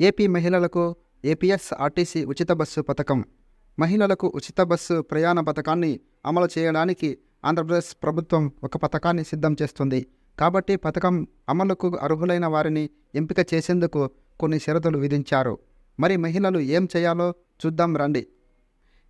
AP మహిళలకు APS RTC ఉచిత bus పథకం. మహిళలకు ఉచిత బస్సు ప్రయాణ పథకాన్ని అమలు చేయడానికి ఆంధ్రప్రదేశ్ ప్రభుత్వం ఒక పథకాన్ని సిద్ధం చేస్తుంది. కాబట్టి పథకం అమలుకు అర్హులైన వారిని ఎంపిక చేసేందుకు కొన్ని షరతులు విధించారు. మరి మహిళలు ఏం చేయాలో చూద్దాం రండి.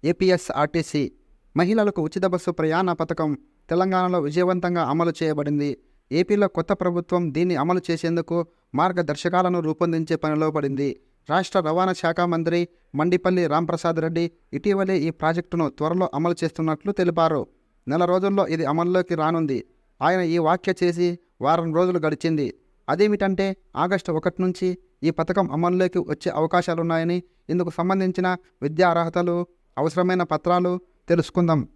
ఏపీఎస్ ఆర్టీసీ మహిళలకు ఉచిత బస్సు ప్రయాణ పథకం తెలంగాణలో విజయవంతంగా అమలు చేయబడింది. ఏపీలో కొత్త ప్రభుత్వం దీన్ని అమలు చేసేందుకు మార్గదర్శకాలను రూపొందించే పనిలో పడింది. రాష్ట్ర రవాణా శాఖ మంత్రి మండిపల్లి రాంప్రసాద్ రెడ్డి ఇటీవలే ఈ ప్రాజెక్టును త్వరలో అమలు చేస్తున్నట్లు తెలిపారు. నెల రోజుల్లో ఇది అమల్లోకి రానుంది. ఆయన ఈ వ్యాఖ్య చేసి వారం రోజులు గడిచింది. అదేమిటంటే ఆగస్టు ఒకటి నుంచి ఈ పథకం అమల్లోకి వచ్చే అవకాశాలున్నాయని ఇందుకు సంబంధించిన విద్యా అర్హతలు అవసరమైన పత్రాలు తెలుసుకుందాం.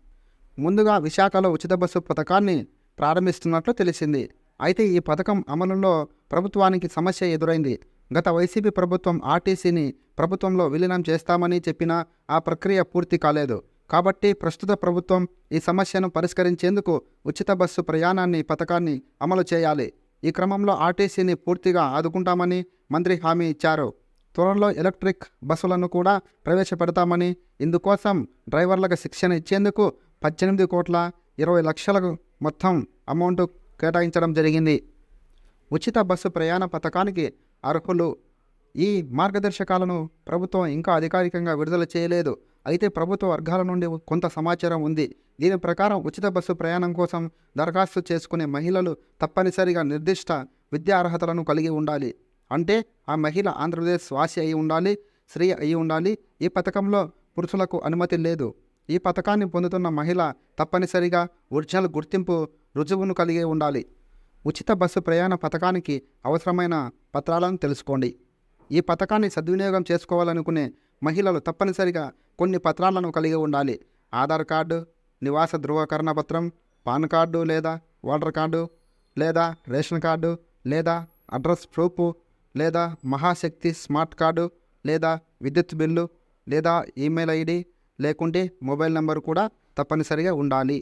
ముందుగా విశాఖలో ఉచిత బస్సు పథకాన్ని ప్రారంభిస్తున్నట్లు తెలిసింది. అయితే ఈ పథకం అమలులో ప్రభుత్వానికి సమస్య ఎదురైంది. గత వైసీపీ ప్రభుత్వం ఆర్టీసీని ప్రభుత్వంలో విలీనం చేస్తామని చెప్పినా ఆ ప్రక్రియ పూర్తి కాలేదు. కాబట్టి ప్రస్తుత ప్రభుత్వం ఈ సమస్యను పరిష్కరించేందుకు ఉచిత బస్సు ప్రయాణాన్ని పథకాన్ని అమలు చేయాలి. ఈ క్రమంలో ఆర్టీసీని పూర్తిగా ఆదుకుంటామని మంత్రి హామీ ఇచ్చారు. త్వరలో ఎలక్ట్రిక్ బస్సులను కూడా ప్రవేశపెడతామని ఇందుకోసం డ్రైవర్లకు శిక్షణ ఇచ్చేందుకు పద్దెనిమిది కోట్ల ఇరవై లక్షలకు మొత్తం అమౌంట్ కేటాయించడం జరిగింది. ఉచిత బస్సు ప్రయాణ పథకానికి అర్హులు. ఈ మార్గదర్శకాలను ప్రభుత్వం ఇంకా అధికారికంగా విడుదల చేయలేదు. అయితే ప్రభుత్వ వర్గాల నుండి కొంత సమాచారం ఉంది. దీని ప్రకారం ఉచిత బస్సు ప్రయాణం కోసం దరఖాస్తు చేసుకునే మహిళలు తప్పనిసరిగా నిర్దిష్ట విద్యా అర్హతలను కలిగి ఉండాలి. అంటే ఆ మహిళ ఆంధ్రప్రదేశ్ వాసి అయి ఉండాలి స్త్రీ అయి ఉండాలి. ఈ పథకంలో పురుషులకు అనుమతి లేదు. ఈ పథకాన్ని పొందుతున్న మహిళ తప్పనిసరిగా ఒరిజినల్ గుర్తింపు రుజువును కలిగి ఉండాలి. ఉచిత బస్సు ప్రయాణ పథకానికి అవసరమైన పత్రాలను తెలుసుకోండి. ఈ పథకాన్ని సద్వినియోగం చేసుకోవాలనుకునే మహిళలు తప్పనిసరిగా కొన్ని పత్రాలను కలిగి ఉండాలి. ఆధార్ కార్డు నివాస ధృవకరణ పత్రం పాన్ కార్డు లేదా ఓటర్ కార్డు లేదా రేషన్ కార్డు లేదా అడ్రస్ ప్రూఫ్ లేదా మహాశక్తి స్మార్ట్ కార్డు లేదా విద్యుత్ బిల్లు లేదా ఈమెయిల్ ఐడి లేకుంటే మొబైల్ నెంబర్ కూడా తప్పనిసరిగా ఉండాలి.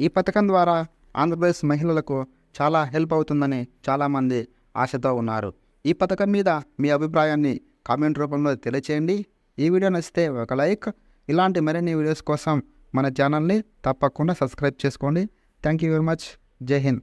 ఈ పథకం ద్వారా ఆంధ్రప్రదేశ్ మహిళలకు చాలా హెల్ప్ అవుతుందని చాలామంది ఆశతో ఉన్నారు. ఈ పథకం మీద మీ అభిప్రాయాన్ని కామెంట్ రూపంలో తెలియచేయండి. ఈ వీడియో నచ్చితే ఒక లైక్. ఇలాంటి మరిన్ని వీడియోస్ కోసం మన ఛానల్ని తప్పకుండా సబ్స్క్రైబ్ చేసుకోండి. Thank you very much. Jai Hind.